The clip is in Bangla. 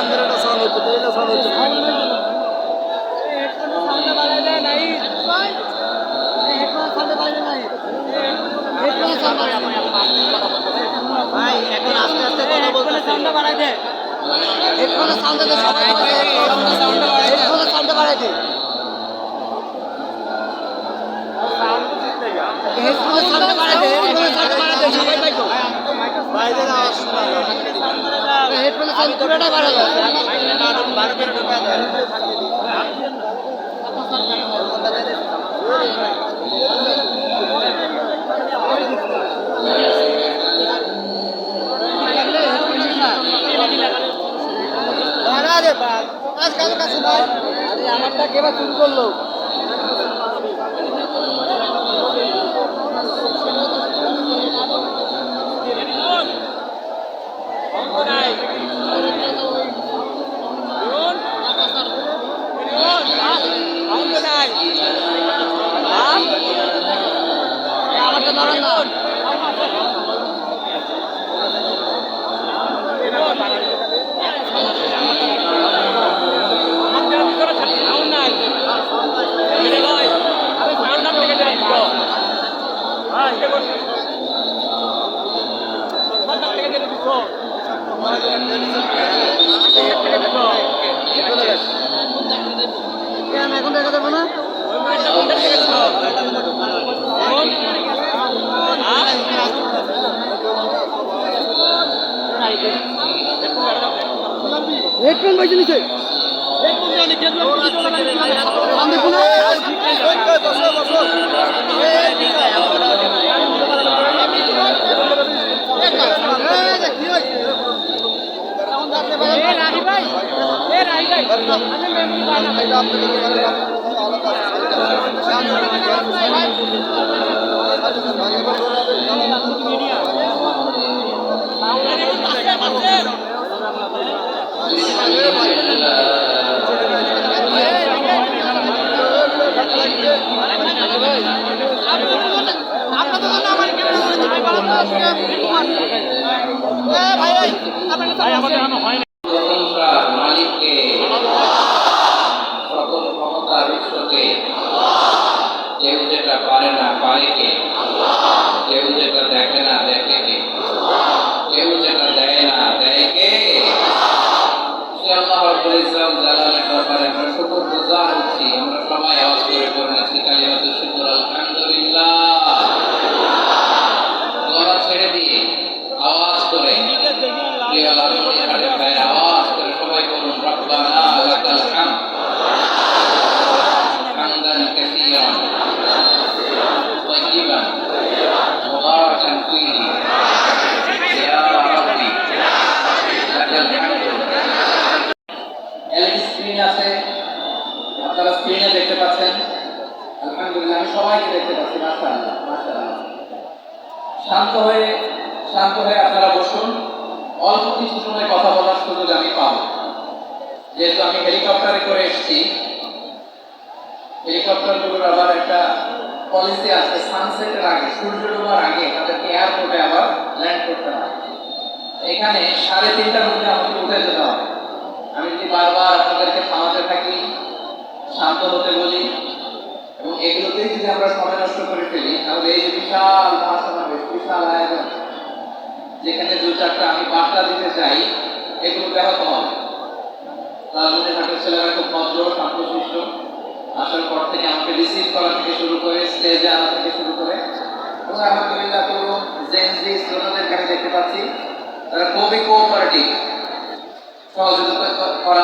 সামনের একটা সাউন্ড হচ্ছে তো এটা ভাই এখন আস্তে আস্তে কথা বলতেছি ভাই দেখে আওয়াজ শোনা যায়। আমি তো বারো বারো তেরো ঢোকা যায় দাঁড়া রে বাল আজকাল কাছে ভাই আরে আমারটা কেবা চুরি করল আমাকে ধরেন না কেন এখন দেখা যাবে না? হেডফোন বাইছে নিচে আমি মালিককে সকল ক্ষমতা বিশ্বকে কেউ যেটা পারে না পারে কেউ যেটা দেখে না দেখে কে কেউ যেটা দেয় না দেয় কে সে রাব্বুল ইজ্জাত জালালের দরবারে আমরা শুকর গুজার হচ্ছি, আমরা সবাই আওয়াজ করে পড়ে আছি কালিমাতুল শুকুর আলহামদুলিল্লাহ। গলা ছেড়ে দিয়ে আওয়াজ করে আওয়াজ আমি সবাইকে দেখতে পাচ্ছি মাশাআল্লাহ শান্ত হয়ে শান্ত হয়ে আপনারা বসুন। অল্প কিছু সময় কথা বলার সুযোগ আমি পাবো। যেহেতু আমি হেলিকপ্টারে করে এসেছি হেলিকপ্টারগুলোর আবার একটা পলিসি আছে সানসেটের আগে, সূর্য ডোবার আগে তাদেরকে এয়ারপোর্টে আবার ল্যান্ড করতে হয় এখানে সাড়ে তিনটার মধ্যে আমাকে উঠে যেখানে দু চারটা আমি বার্তা দিতে চাই, এগুলো ব্যাহত হবে। তার মধ্যে হাটের ছেলেরা খুব ভদ্র শান্তশিষ্ট আসার পর থেকে আমাকে রিসিভ করা থেকে শুরু করে স্টেজে আনা থেকে শুরু করে। আলহামদুলিল্লাহ পুরো জেনজি শ্রোতাদের কাছে দেখতে পাচ্ছি। তারা খুবই কোঅপারেটিভ সহযোগিতা করা